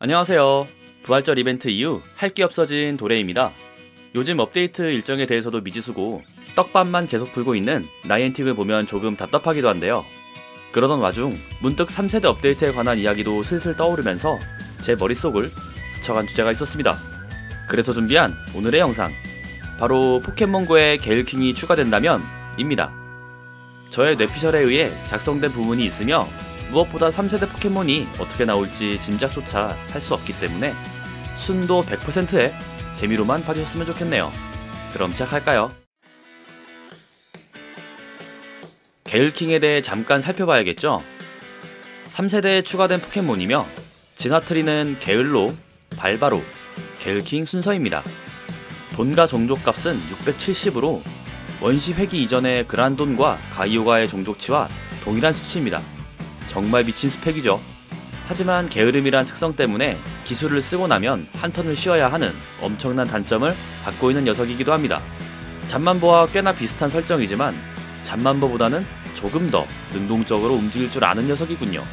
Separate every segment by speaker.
Speaker 1: 안녕하세요. 부활절 이벤트 이후 할 게 없어진 도레입니다. 요즘 업데이트 일정에 대해서도 미지수고 떡밥만 계속 불고 있는 나이엔틱을 보면 조금 답답하기도 한데요. 그러던 와중 문득 3세대 업데이트에 관한 이야기도 슬슬 떠오르면서 제 머릿속을 스쳐간 주제가 있었습니다. 그래서 준비한 오늘의 영상 바로 포켓몬고에 게일킹이 추가된다면 입니다. 저의 뇌피셜에 의해 작성된 부분이 있으며 무엇보다 3세대 포켓몬이 어떻게 나올지 짐작조차 할 수 없기 때문에 순도 100%의 재미로만 봐주셨으면 좋겠네요. 그럼 시작할까요? 게일킹에 대해 잠깐 살펴봐야겠죠? 3세대에 추가된 포켓몬이며 진화트리는 게을로, 발바로, 게일킹 순서입니다. 본가 종족값은 670으로 원시 회기 이전의 그란돈과 가이오가의 종족치와 동일한 수치입니다. 정말 미친 스펙이죠. 하지만 게으름이란 특성 때문에 기술을 쓰고 나면 한 턴을 쉬어야 하는 엄청난 단점을 갖고 있는 녀석이기도 합니다. 잠만보와 꽤나 비슷한 설정이지만 잠만보보다는 조금 더 능동적으로 움직일 줄 아는 녀석이군요.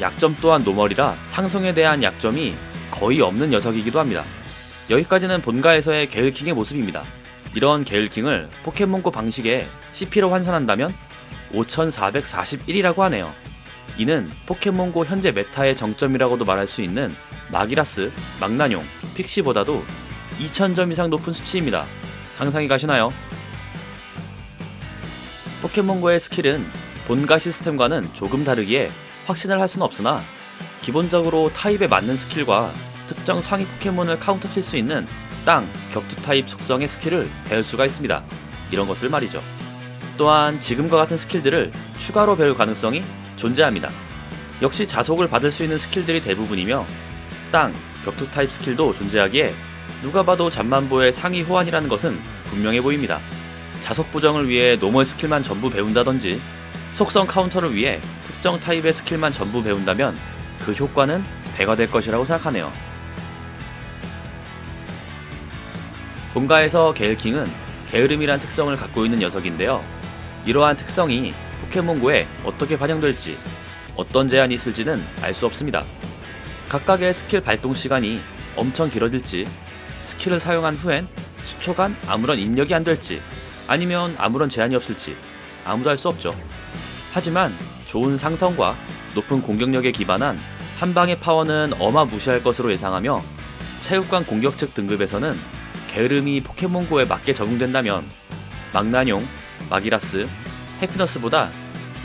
Speaker 1: 약점 또한 노멀이라 상성에 대한 약점이 거의 없는 녀석이기도 합니다. 여기까지는 본가에서의 게을킹의 모습입니다. 이런 게을킹을 포켓몬고 방식에 CP로 환산한다면 5441이라고 하네요. 이는 포켓몬고 현재 메타의 정점이라고도 말할 수 있는 마기라스, 망나뇽, 픽시보다도 2000점 이상 높은 수치입니다. 상상이 가시나요? 포켓몬고의 스킬은 본가 시스템과는 조금 다르기에 확신을 할 수는 없으나 기본적으로 타입에 맞는 스킬과 특정 상위 포켓몬을 카운터 칠 수 있는 땅, 격투 타입 속성의 스킬을 배울 수가 있습니다. 이런 것들 말이죠. 또한 지금과 같은 스킬들을 추가로 배울 가능성이 존재합니다. 역시 자속을 받을 수 있는 스킬들이 대부분이며 땅, 격투 타입 스킬도 존재하기에 누가 봐도 잠만보의 상위 호환이라는 것은 분명해 보입니다. 자속 보정을 위해 노멀 스킬만 전부 배운다든지 속성 카운터를 위해 특정 타입의 스킬만 전부 배운다면 그 효과는 배가 될 것이라고 생각하네요. 본가에서 게일킹은 게으름이란 특성을 갖고 있는 녀석인데요. 이러한 특성이 포켓몬고에 어떻게 반영될지 어떤 제한이 있을지는 알 수 없습니다. 각각의 스킬 발동 시간이 엄청 길어질지 스킬을 사용한 후엔 수초간 아무런 입력이 안 될지 아니면 아무런 제한이 없을지 아무도 알 수 없죠. 하지만 좋은 상성과 높은 공격력에 기반한 한방의 파워는 어마무시할 것으로 예상하며 체육관 공격 측 등급에서는 게으름이 포켓몬고에 맞게 적용된다면 망나뇽, 마기라스, 해피너스보다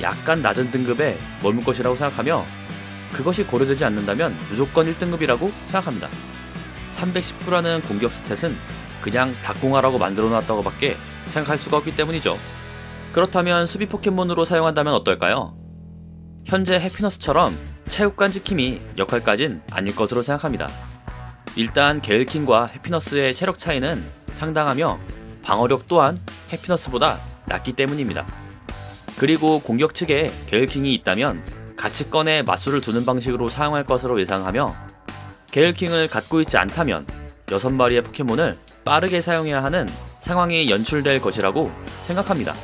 Speaker 1: 약간 낮은 등급에 머물 것이라고 생각하며 그것이 고려되지 않는다면 무조건 1등급이라고 생각합니다. 319라는 공격 스탯은 그냥 닭공화라고 만들어 놨다고 밖에 생각할 수가 없기 때문이죠. 그렇다면 수비 포켓몬으로 사용한다면 어떨까요? 현재 해피너스처럼 체육관 지킴이 역할까진 아닐 것으로 생각합니다. 일단 게일킹과 해피너스의 체력 차이는 상당하며 방어력 또한 해피너스보다 낮기 때문입니다. 그리고 공격 측에 게일킹이 있다면 꺼내 맞수를 두는 방식으로 사용할 것으로 예상하며 게일킹을 갖고 있지 않다면 6마리의 포켓몬을 빠르게 사용해야 하는 상황이 연출될 것이라고 생각합니다.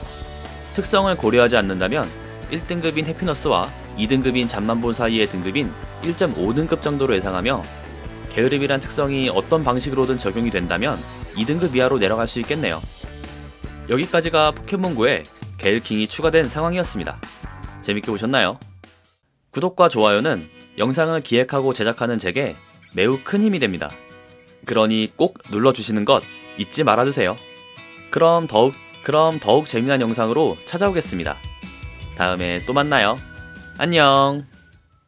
Speaker 1: 특성을 고려하지 않는다면 1등급인 해피너스와 2등급인 잠만본 사이의 등급인 1.5등급 정도로 예상하며 게으름이란 특성이 어떤 방식으로든 적용이 된다면 2등급 이하로 내려갈 수 있겠네요. 여기까지가 포켓몬고에 게일킹이 추가된 상황이었습니다. 재밌게 보셨나요? 구독과 좋아요는 영상을 기획하고 제작하는 제게 매우 큰 힘이 됩니다. 그러니 꼭 눌러주시는 것 잊지 말아주세요. 그럼 더욱, 그럼 더욱 재미난 영상으로 찾아오겠습니다. 다음에 또 만나요. 안녕!